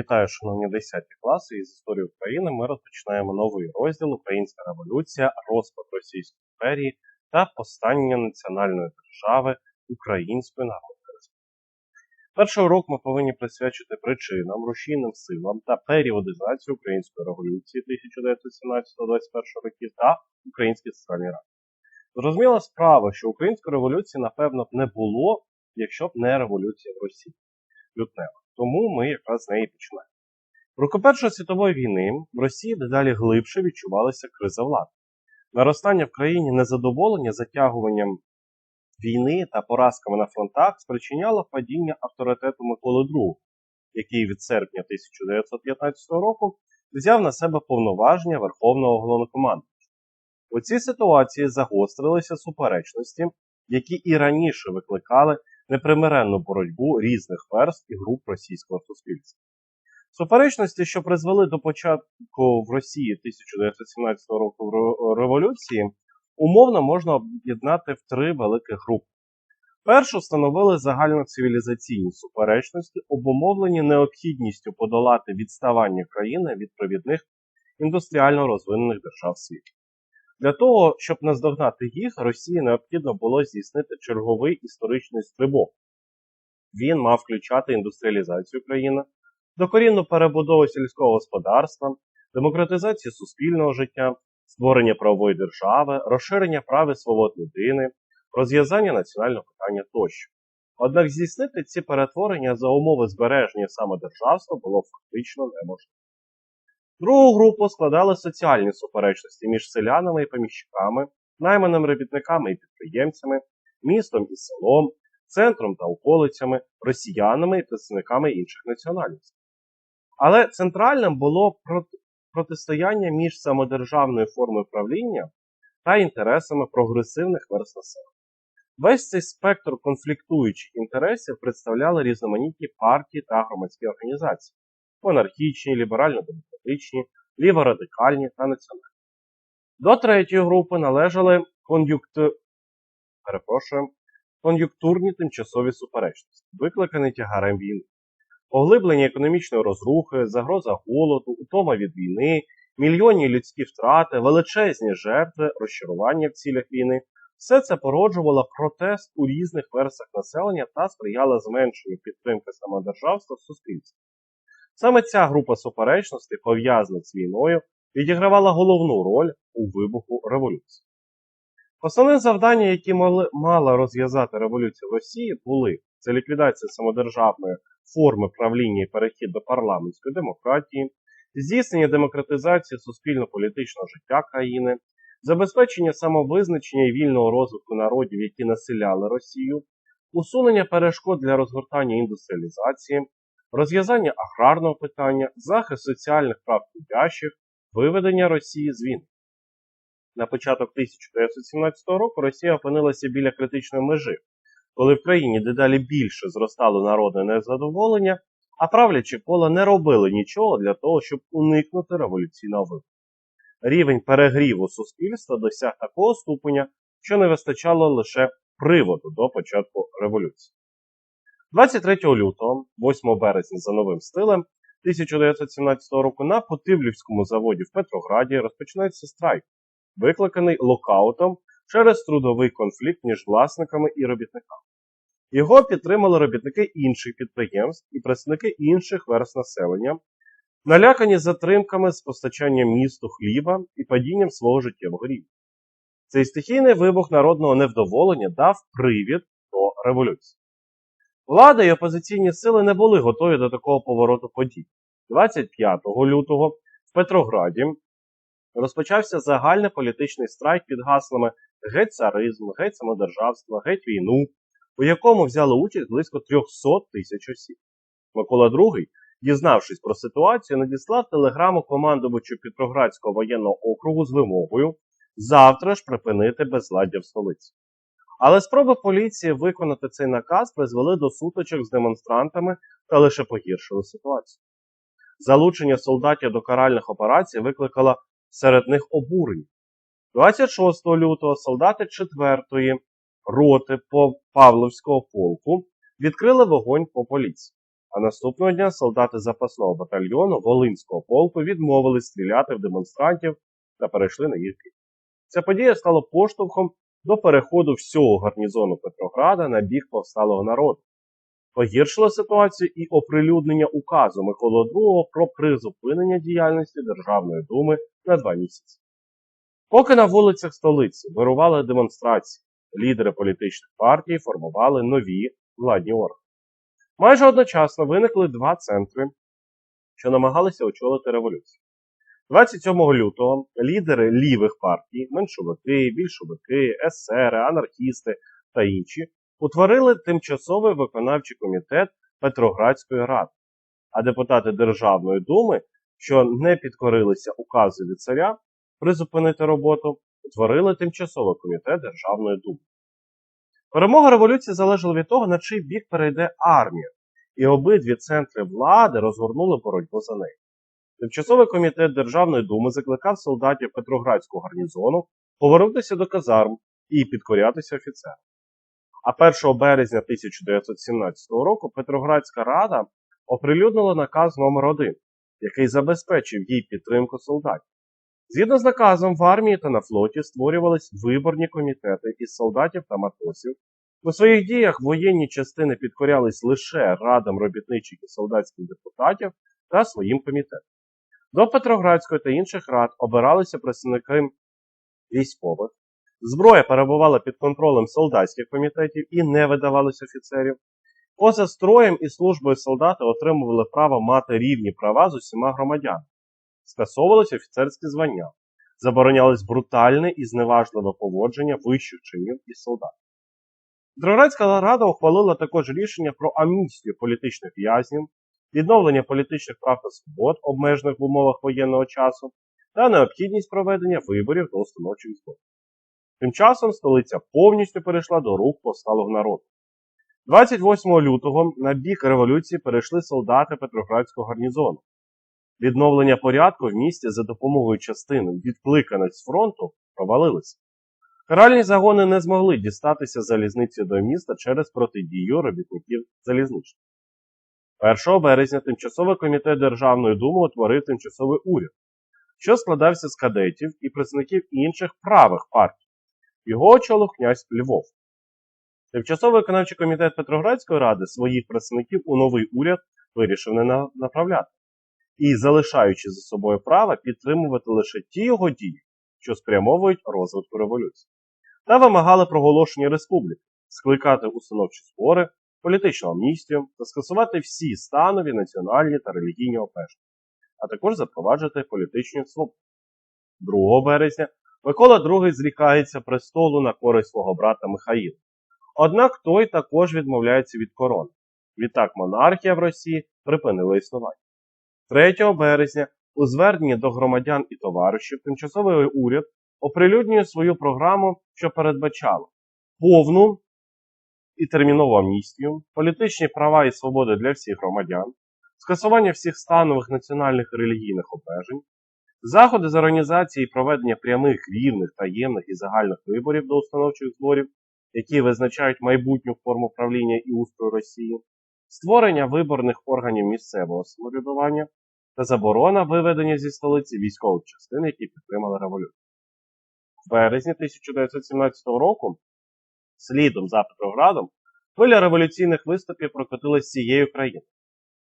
Вітаю, шановні 10 класи із історії України. Ми розпочинаємо новий розділ Українська революція, розпад Російської імперії та повстання національної держави Української Народної Республіки. Перший урок ми повинні присвячити причинам, рушійним силам та періодизації Української революції 1917-21 років та Українській соціальній раді. Зрозуміла справа, що української революції, напевно, б не було, якщо б не революція в Росії. Лютнева. Тому ми якраз з неї починаємо. В роки Першої світової війни в Росії дедалі глибше відчувалася криза влади. Наростання в країні незадоволення затягуванням війни та поразками на фронтах спричиняло падіння авторитету Миколи II, який від серпня 1915 року взяв на себе повноваження Верховного головнокомандувача. У цій ситуації загострилися суперечності, які і раніше викликали непримиренну боротьбу різних верств і груп російського суспільства. Суперечності, що призвели до початку в Росії 1917 року революції, умовно можна об'єднати в три великі групи. Першу становили загальноцивілізаційні суперечності, обумовлені необхідністю подолати відставання країни від провідних індустріально розвинених держав світу. Для того, щоб наздогнати їх, Росії необхідно було здійснити черговий історичний стрибок. Він мав включати індустріалізацію країни, докорінну перебудову сільського господарства, демократизацію суспільного життя, створення правової держави, розширення прав і свобод людини, розв'язання національного питання тощо. Однак здійснити ці перетворення за умови збереження самодержавства було фактично неможливо. Другу групу складали соціальні суперечності між селянами і поміщиками, найманими робітниками і підприємцями, містом і селом, центром та околицями, росіянами і представниками інших національностей. Але центральним було протистояння між самодержавною формою правління та інтересами прогресивних верст населення. Весь цей спектр конфліктуючих інтересів представляли різноманітні партії та громадські організації монархічні, ліберально-демократичні, ліворадикальні та національні. До третьої групи належали кон'юнкту... Перепрошую, кон'юнктурні тимчасові суперечності, викликані тягарем війни, поглиблення економічної розрухи, загроза голоду, утома від війни, мільйонні людські втрати, величезні жертви, розчарування в цілях війни. Все це породжувало протест у різних версах населення та сприяло зменшенню підтримки самодержавства в суспільстві. Саме ця група суперечностей, пов'язаних з війною, відігравала головну роль у вибуху революції. Основні завдання, які мала розв'язати революція в Росії, були це ліквідація самодержавної форми правління і перехід до парламентської демократії, здійснення демократизації суспільно-політичного життя країни, забезпечення самовизначення і вільного розвитку народів, які населяли Росію, усунення перешкод для розгортання індустріалізації, розв'язання аграрного питання, захист соціальних прав трудящих, виведення Росії з війни. На початок 1917 року Росія опинилася біля критичної межі, коли в країні дедалі більше зростало народне незадоволення, а правлячі кола не робили нічого для того, щоб уникнути революційного вибору. Рівень перегріву суспільства досяг такого ступеня, що не вистачало лише приводу до початку революції. 23 лютого, 8 березня за новим стилем 1917 року на Потивлівському заводі в Петрограді розпочинається страйк, викликаний локаутом через трудовий конфлікт між власниками і робітниками. Його підтримали робітники інших підприємств і представники інших верст населення, налякані затримками з постачанням місту хліба і падінням свого життєвого рівня. Цей стихійний вибух народного невдоволення дав привід до революції. Влада і опозиційні сили не були готові до такого повороту подій. 25 лютого в Петрограді розпочався загальний політичний страйк під гаслами геть царизм, геть самодержавство, геть війну, у якому взяли участь близько 300 тисяч осіб. Микола II, дізнавшись про ситуацію, надіслав телеграму командувачу Петроградського воєнного округу з вимогою завтра ж припинити безладдя в столиці. Але спроби поліції виконати цей наказ призвели до сутичок з демонстрантами та лише погіршили ситуацію. Залучення солдатів до каральних операцій викликало серед них обурення. 26 лютого солдати 4-ї роти Павловського полку відкрили вогонь по поліції. А наступного дня солдати запасного батальйону Волинського полку відмовились стріляти в демонстрантів та перейшли на їх бік. Ця подія стала поштовхом до переходу всього гарнізону Петрограда на бік повсталого народу. Погіршило ситуацію і оприлюднення указу Миколи II про призупинення діяльності Державної думи на два місяці. Поки на вулицях столиці вирували демонстрації, лідери політичних партій формували нові владні органи. Майже одночасно виникли два центри, що намагалися очолити революцію. 27 лютого лідери лівих партій, меншовики, більшовики, есери, анархісти та інші утворили тимчасовий виконавчий комітет Петроградської ради, а депутати Державної думи, що не підкорилися указу від царя призупинити роботу, утворили тимчасовий комітет Державної думи. Перемога революції залежала від того, на чий бік перейде армія, і обидві центри влади розгорнули боротьбу за нею. Тимчасовий комітет Державної думи закликав солдатів Петроградського гарнізону повернутися до казарм і підкорятися офіцерам. А 1 березня 1917 року Петроградська рада оприлюднила наказ номер 1 який забезпечив їй підтримку солдатів. Згідно з наказом, в армії та на флоті створювались виборні комітети із солдатів та матросів. У своїх діях воєнні частини підкорялись лише радам робітничих і солдатських депутатів та своїм комітетам. До Петроградської та інших рад обиралися представники військових. Зброя перебувала під контролем солдатських комітетів і не видавалось офіцерів. Поза строєм і службою солдати отримували право мати рівні права з усіма громадянами. Скасовувалось офіцерське звання, заборонялось брутальне і зневажливе поводження вищих чинів і солдат. Петроградська рада ухвалила також рішення про амністію політичних в'язнів, відновлення політичних прав та свобод, обмежених в умовах воєнного часу, та необхідність проведення виборів до установчих зборів. Тим часом столиця повністю перейшла до рук повсталого народу. 28 лютого на бік революції перейшли солдати Петроградського гарнізону. Відновлення порядку в місті за допомогою частин, відкликаних з фронту, провалилися. Каральні загони не змогли дістатися залізницею до міста через протидію робітників залізничних. 1 березня Тимчасовий комітет Державної думи утворив тимчасовий уряд, що складався з кадетів і представників інших правих партій. Його очолив князь Львов. Тимчасовий виконавчий комітет Петроградської ради своїх представників у новий уряд вирішив не направляти і, залишаючи за собою право підтримувати лише ті його дії, що спрямовують розвитку революції, та вимагали проголошення республіки, скликати установчі збори, політичну амністію та скасувати всі станові, національні та релігійні обмеження, а також запроваджувати політичні свободи. 2 березня Микола II зрікається престолу на користь свого брата Михаїла. Однак той також відмовляється від корони. Відтак монархія в Росії припинила існування. 3 березня у зверненні до громадян і товаришів тимчасовий уряд оприлюднює свою програму, що передбачала повну і термінову амністію, політичні права і свободи для всіх громадян, скасування всіх станових національних і релігійних обмежень, заходи з організації і проведення прямих, рівних, таємних і загальних виборів до установчих зборів, які визначають майбутню форму правління і устрою Росії, створення виборних органів місцевого самоврядування та заборона виведення зі столиці військових частин, які підтримали революцію. В березні 1917 року, слідом за Петроградом, хвиля революційних виступів прокотилась всією країною.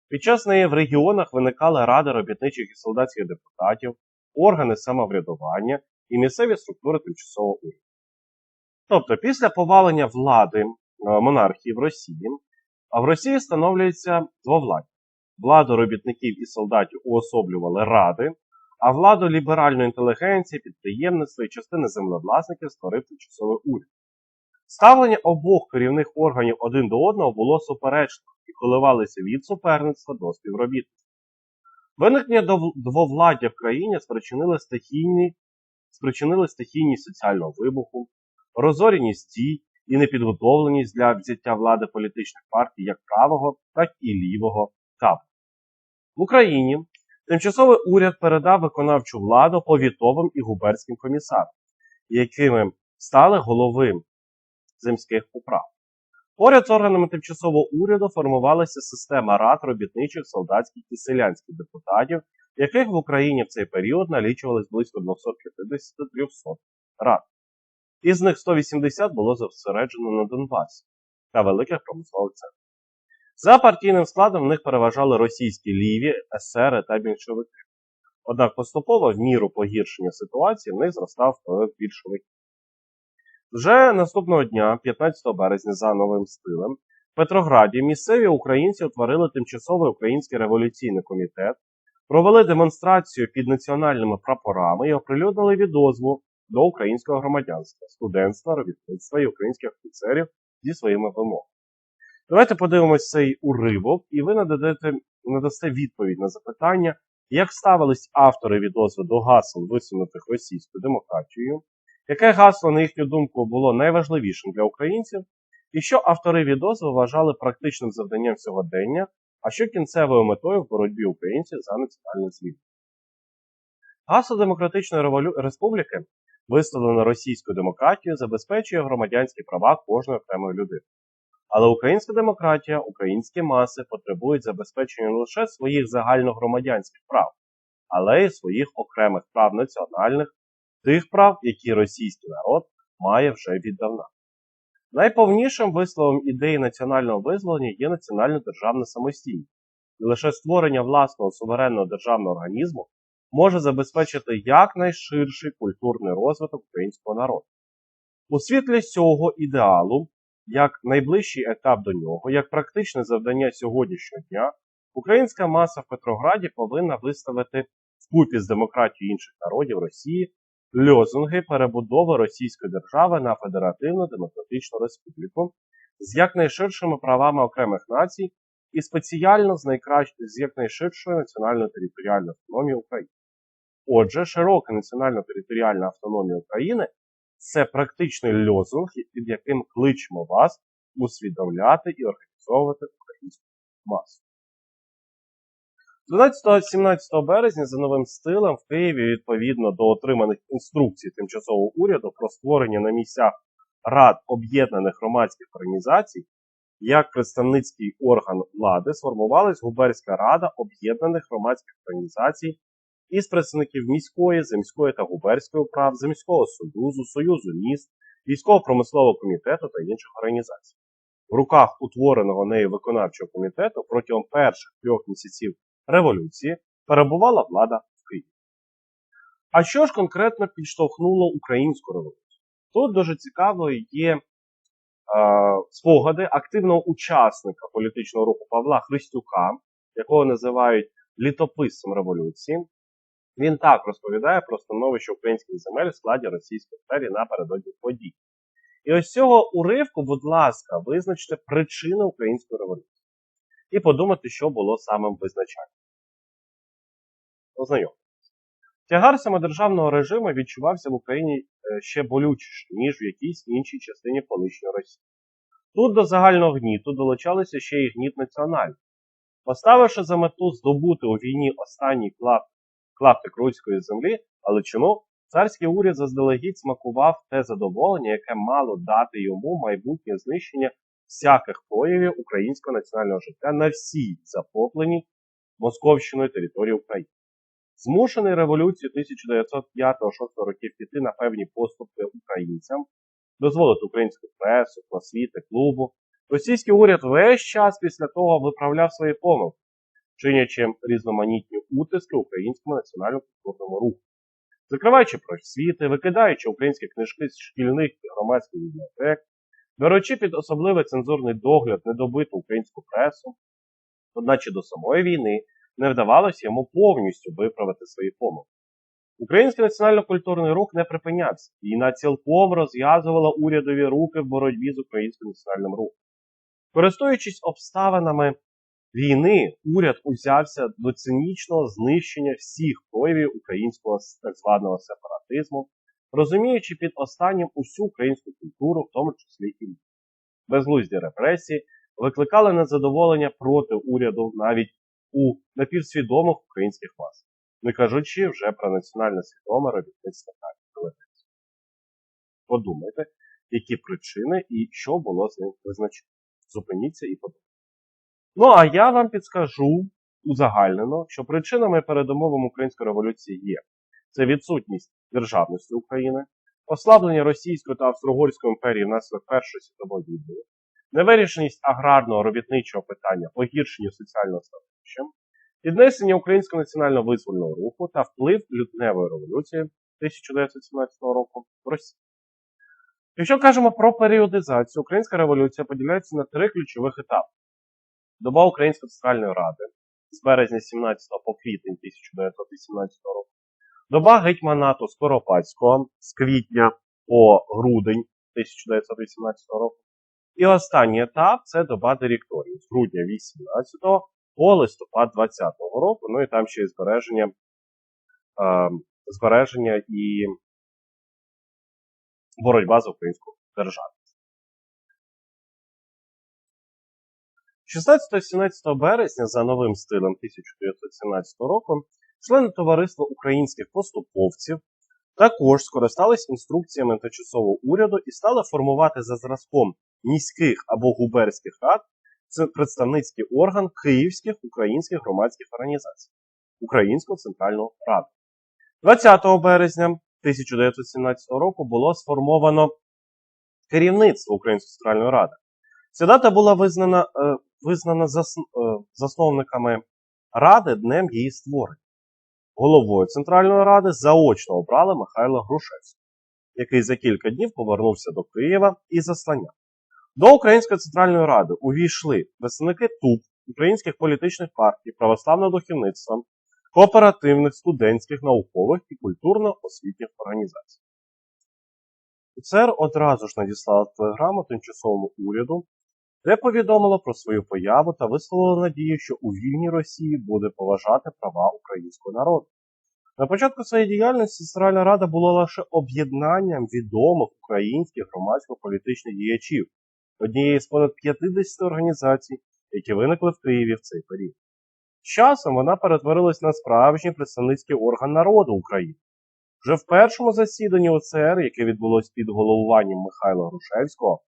Під час неї в регіонах виникали ради робітничих і солдатських депутатів, органи самоврядування і місцеві структури тимчасового уряду. Тобто, після повалення влади е, монархії в Росії, а в Росії встановлюється двовладдя. Владу робітників і солдатів уособлювали ради, а владу ліберальної інтелігенції, підприємництва і частини землевласників створив тимчасовий уряд. Ставлення обох керівних органів один до одного було суперечним і коливалися від суперництва до співробітництва. Виникнення двовладдя в країні спричинили стихійні, спричинили стихійність соціального вибуху, розоріність дій і непідготовленість для взяття влади політичних партій як правого, так і лівого табору. В Україні тимчасовий уряд передав виконавчу владу повітовим і губернським комісарам, якими стали голови земських управ. Поряд з органами тимчасового уряду формувалася система рад робітничих, солдатських і селянських депутатів, яких в Україні в цей період налічувалось близько 250-300 рад. Із них 180 було зосереджено на Донбасі та великих промислових центрах. За партійним складом в них переважали російські ліві, есери та більшовики. Однак поступово в міру погіршення ситуації в них зростав вплив більшовиків. Вже наступного дня, 15 березня, за новим стилем, в Петрограді місцеві українці утворили тимчасовий український революційний комітет, провели демонстрацію під національними прапорами і оприлюднили відозву до українського громадянства, студентства, робітництва і українських офіцерів зі своїми вимогами. Давайте подивимось цей уривок, і ви нададете, надасте відповідь на запитання, як ставились автори відозви до гасел, висунутих російською демократією, яке гасло, на їхню думку, було найважливішим для українців, і що автори відозви вважали практичним завданням сьогодення, а що кінцевою метою в боротьбі українців за національну звільнення. Гасло Демократичної Револю... Республіки, висловлене російською демократією, забезпечує громадянські права кожної окремої людини. Але українська демократія, українські маси потребують забезпечення не лише своїх загальногромадянських прав, але й своїх окремих прав національних, тих прав, які російський народ має вже віддавна. Найповнішим висловом ідеї національного визволення є національна державна самостійність, і лише створення власного суверенного державного організму може забезпечити якнайширший культурний розвиток українського народу. У світлі цього ідеалу як найближчий етап до нього, як практичне завдання сьогоднішнього дня, українська маса в Петрограді повинна виставити вкупі з демократією інших народів Росії льозунги перебудови Російської держави на Федеративну Демократичну Республіку з якнайширшими правами окремих націй і спеціально з, найкращ... з якнайширшою національною територіальною автономією України. Отже, широка національна територіальна автономія України це практичний лозунг, під яким кличемо вас усвідомляти і організовувати українську масу. 12-17 березня за новим стилем в Києві, відповідно до отриманих інструкцій тимчасового уряду про створення на місцях рад об'єднаних громадських організацій, як представницький орган влади сформувалась Губерська рада об'єднаних громадських організацій із представників міської, земської та губерської управ, Земського союзу, Союзу міст, військово-промислового комітету та інших організацій. В руках утвореного нею виконавчого комітету протягом перших трьох місяців революції перебувала влада в Києві. А що ж конкретно підштовхнуло українську революцію? Тут дуже цікавою є е, спогади активного учасника політичного руху Павла Христюка, якого називають літописцем революції. Він так розповідає про становище українських земель в складі Російської імперії напередодні подій. І ось цього уривку, будь ласка, визначте причини української революції. І подумати, що було самим визначальним. Ознайомтеся. Тягар самодержавного режиму відчувався в Україні ще болючіше, ніж в якійсь іншій частині колишньої Росії. Тут до загального гніту долучалися ще й гніт національний. Поставивши за мету здобути у війні останній клап клаптик руської землі, але чому царський уряд заздалегідь смакував те задоволення, яке мало дати йому майбутнє знищення всяких проявів українського національного життя на всій захопленій Московщиною території України. Змушений революцією 1905-6 років піти на певні поступки українцям, дозволити українську пресу, просвіти, клубу. Російський уряд весь час після того виправляв свої помилки чинячи різноманітні утиски українському національно-культурному руху, закриваючи просвіти, викидаючи українські книжки з шкільних і громадських бібліотек, беручи під особливий цензурний догляд недобиту українську пресу, одначе до самої війни не вдавалося йому повністю виправити свої помилки. Український національно-культурний рух не припинявся, війна цілком розв'язувала урядові руки в боротьбі з українським національним рухом. Користуючись обставинами війни уряд узявся до цинічного знищення всіх проявів українського так званого сепаратизму, розуміючи під останнім усю українську культуру, в тому числі і. Безглузді репресії викликали незадоволення проти уряду навіть у напівсвідомих українських мас, не кажучи вже про національне свідоме робітництво та інтелігенцію. Подумайте, які причини і що було з ним визначено. Зупиніться і подумайте. Ну, а я вам підскажу узагальнено, що причинами передумовами української революції є це відсутність державності України, ослаблення Російської та Австро-Угорської імперії внаслідок Першої світової війни, невирішеність аграрного робітничого питання, погіршення соціального становища, піднесення українського національного визвольного руху та вплив лютневої революції 1917 року в Росії. Якщо кажемо про періодизацію, українська революція поділяється на три ключових етапи. Доба Української центральної ради з березня 17 по квітень 1918 року. Доба гетьманату Скоропадського з квітня по грудень 1918 року. І останній етап це доба директорії з грудня 18 по листопад 20 року. Ну і там ще і збереження, е, збереження і боротьба за українську державу. 16-17 березня за новим стилем 1917 року члени товариства українських поступовців також скористались інструкціями тимчасового уряду і стали формувати за зразком міських або губерських рад представницький орган Київських українських громадських організацій Українську Центральну Раду. 20 березня 1917 року було сформовано керівництво Української Центральної Ради. Ця дата була визнана, е, визнана е, засновниками Ради днем її створення. Головою Центральної Ради заочно обрали Михайла Грушевського, який за кілька днів повернувся до Києва і заслання. До Української Центральної Ради увійшли представники ТУП, українських політичних партій, православного духовництва, кооперативних, студентських, наукових і культурно-освітніх організацій. ЦР одразу ж надіслала телеграму тимчасовому уряду, де повідомила про свою появу та висловила надію, що у вільній Росії буде поважати права українського народу. На початку своєї діяльності Центральна Рада була лише об'єднанням відомих українських громадсько-політичних діячів, однієї з понад 50 організацій, які виникли в Києві в цей період. З часом вона перетворилась на справжній представницький орган народу України. Вже в першому засіданні ОЦР, яке відбулось під головуванням Михайла Грушевського,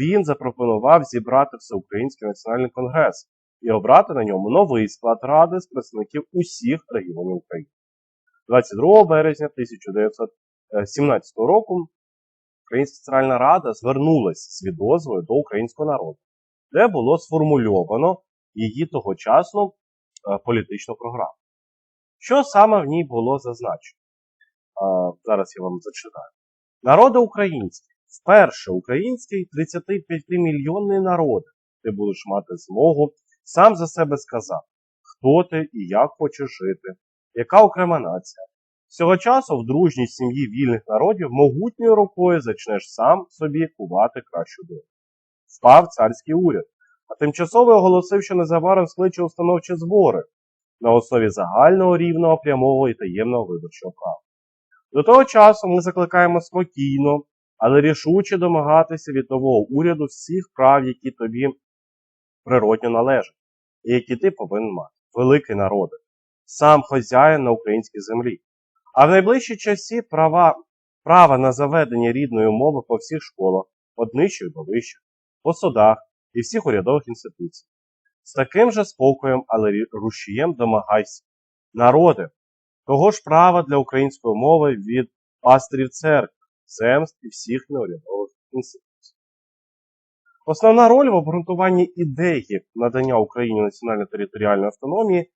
він запропонував зібрати Всеукраїнський національний конгрес і обрати на ньому новий склад ради з представників усіх регіонів України. 22 березня 1917 року Українська Центральна Рада звернулася з відозвою до українського народу, де було сформульовано її тогочасну е, політичну програму. Що саме в ній було зазначено? Е, зараз я вам зачитаю. Народи українські, вперше український 35-мільйонний народ, ти будеш мати змогу сам за себе сказати, хто ти і як хочеш жити, яка окрема нація. Цього часу в дружній сім'ї вільних народів могутньою рукою зачнеш сам собі кувати кращу долю. Впав царський уряд, а тимчасово оголосив, що незабаром скличе установчі збори на основі загального рівного прямого і таємного виборчого права. До того часу ми закликаємо спокійно, але рішуче домагатися від нового уряду всіх прав, які тобі природньо належать, і які ти повинен мати. Великий народи, сам хазяїн на українській землі. А в найближчі часі права, права на заведення рідної мови по всіх школах, від нижчих до вищих, по судах і всіх урядових інституцій. З таким же спокоєм, але рушієм домагайся. Народи, того ж права для української мови від пастирів церкви, земств і всіх неурядових інституцій. Основна роль в обґрунтуванні ідеї надання Україні національно-територіальної автономії е,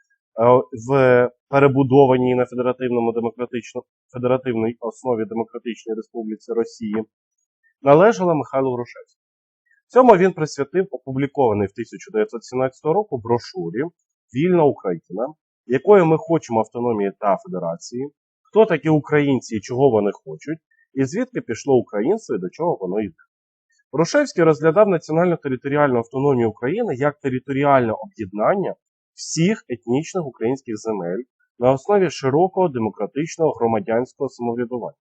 в перебудованій на федеративному федеративній основі Демократичної Республіці Росії належала Михайлу Грушевському. Цьому він присвятив опублікований в 1917 року брошурі Вільна Україна, якою ми хочемо автономії та федерації, хто такі українці і чого вони хочуть, і звідки пішло українство і до чого воно йде. Грушевський розглядав національно-територіальну автономію України як територіальне об'єднання всіх етнічних українських земель на основі широкого демократичного громадянського самоврядування.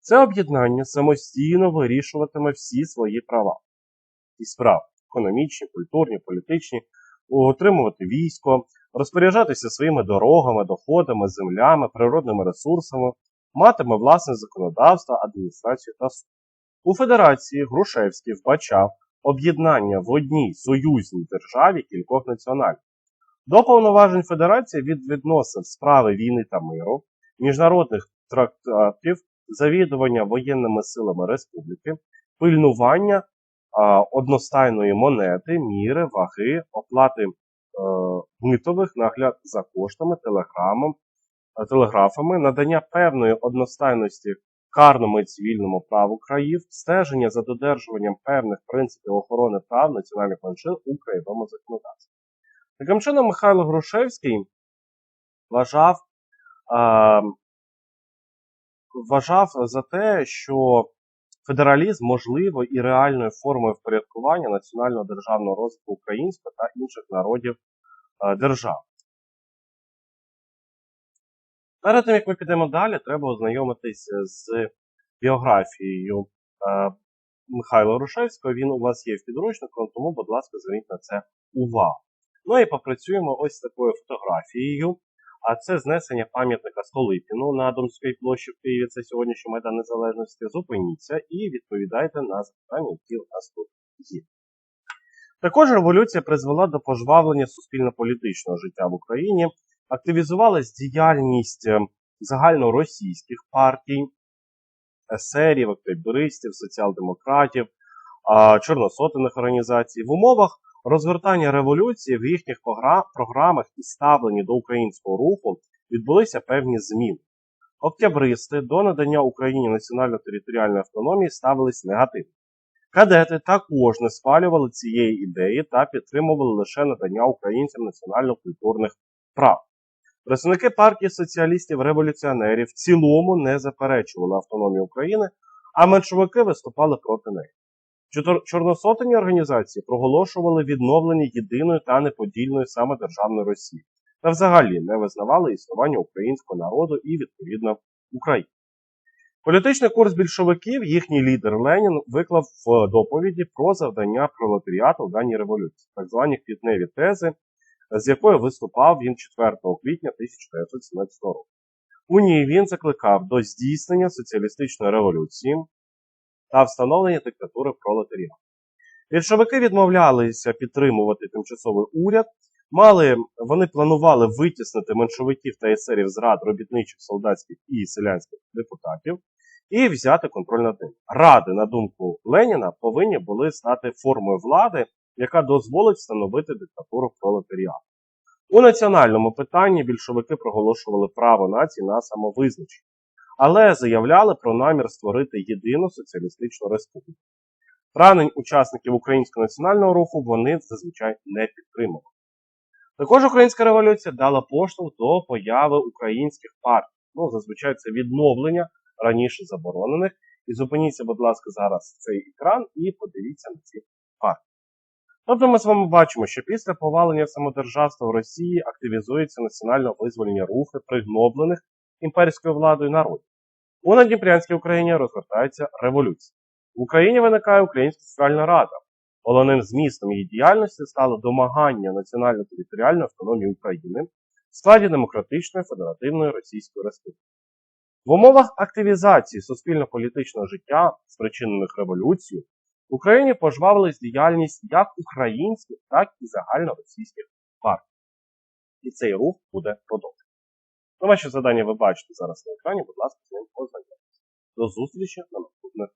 Це об'єднання самостійно вирішуватиме всі свої права і справи економічні, культурні, політичні, отримувати військо, розпоряджатися своїми дорогами, доходами, землями, природними ресурсами, матиме власне законодавство, адміністрацію та суд. У Федерації Грушевський вбачав об'єднання в одній союзній державі кількох національностей. До повноважень Федерації від відносин справи війни та миру, міжнародних трактатів, завідування воєнними силами республіки, пильнування а, одностайної монети, міри, ваги, оплати е, митових, нагляд за коштами, телеграмом, телеграфами, надання певної одностайності карному і цивільному праву країв, стеження за додержуванням певних принципів охорони прав національних меншин у краєвому законодавстві. Таким чином, Михайло Грушевський вважав, а, вважав за те, що федералізм можливо і реальною формою впорядкування національного державного розвитку українського та інших народів держав. Перед тим, як ми підемо далі, треба ознайомитись з біографією е, Михайла Рушевського. Він у вас є в підручнику, тому, будь ласка, зверніть на це увагу. Ну і попрацюємо ось такою фотографією. А це знесення пам'ятника Столипіну на Домській площі в Києві. Це сьогоднішній Майдан Незалежності. Зупиніться і відповідайте на запитання, які у нас тут є. Також революція призвела до пожвавлення суспільно-політичного життя в Україні, активізувалась діяльність е, загальноросійських партій, есерів, октябристів, соціал-демократів, чорносотених організацій. В умовах розгортання революції в їхніх програмах і ставленні до українського руху відбулися певні зміни. Октябристи до надання Україні національно-територіальної автономії ставились негативно. Кадети також не схвалювали цієї ідеї та підтримували лише надання українцям національно-культурних прав. Представники партії соціалістів-революціонерів в цілому не заперечували автономію України, а меншовики виступали проти неї. Чорносотені організації проголошували відновлення єдиної та неподільної самодержавної Росії та взагалі не визнавали існування українського народу і відповідно України. Політичний курс більшовиків їхній лідер Ленін виклав в доповіді про завдання пролетаріату в даній революції, так звані квітневі тези, з якою виступав він 4 квітня 1917 року. У ній він закликав до здійснення соціалістичної революції та встановлення диктатури пролетаріату. Більшовики відмовлялися підтримувати тимчасовий уряд, мали, вони планували витіснити меншовиків та есерів з рад робітничих, солдатських і селянських депутатів і взяти контроль над ним. Ради, на думку Леніна, повинні були стати формою влади, яка дозволить встановити диктатуру пролетаріату. У національному питанні більшовики проголошували право нації на самовизначення, але заявляли про намір створити єдину соціалістичну республіку. Прагнень учасників українського національного руху вони зазвичай не підтримували. Також українська революція дала поштовх до появи українських партій. Ну, зазвичай це відновлення раніше заборонених. І зупиніться, будь ласка, зараз цей екран і подивіться на ці. Тобто ми з вами бачимо, що після повалення самодержавства в Росії активізуються національно-визвольні рухи пригноблених імперською владою народів. У Надніпрянській Україні розгортається революція. В Україні виникає Українська центральна рада. Головним змістом її діяльності стало домагання національно-територіальної автономії України в складі демократичної федеративної Російської Республіки. В умовах активізації суспільно-політичного життя, спричинених революцією, в Україні пожвавилась діяльність як українських, так і загальноросійських партій. І цей рух буде продовжений. Ну, ваші завдання ви бачите зараз на екрані, будь ласка, з ним ознайомтеся. До зустрічі на наступних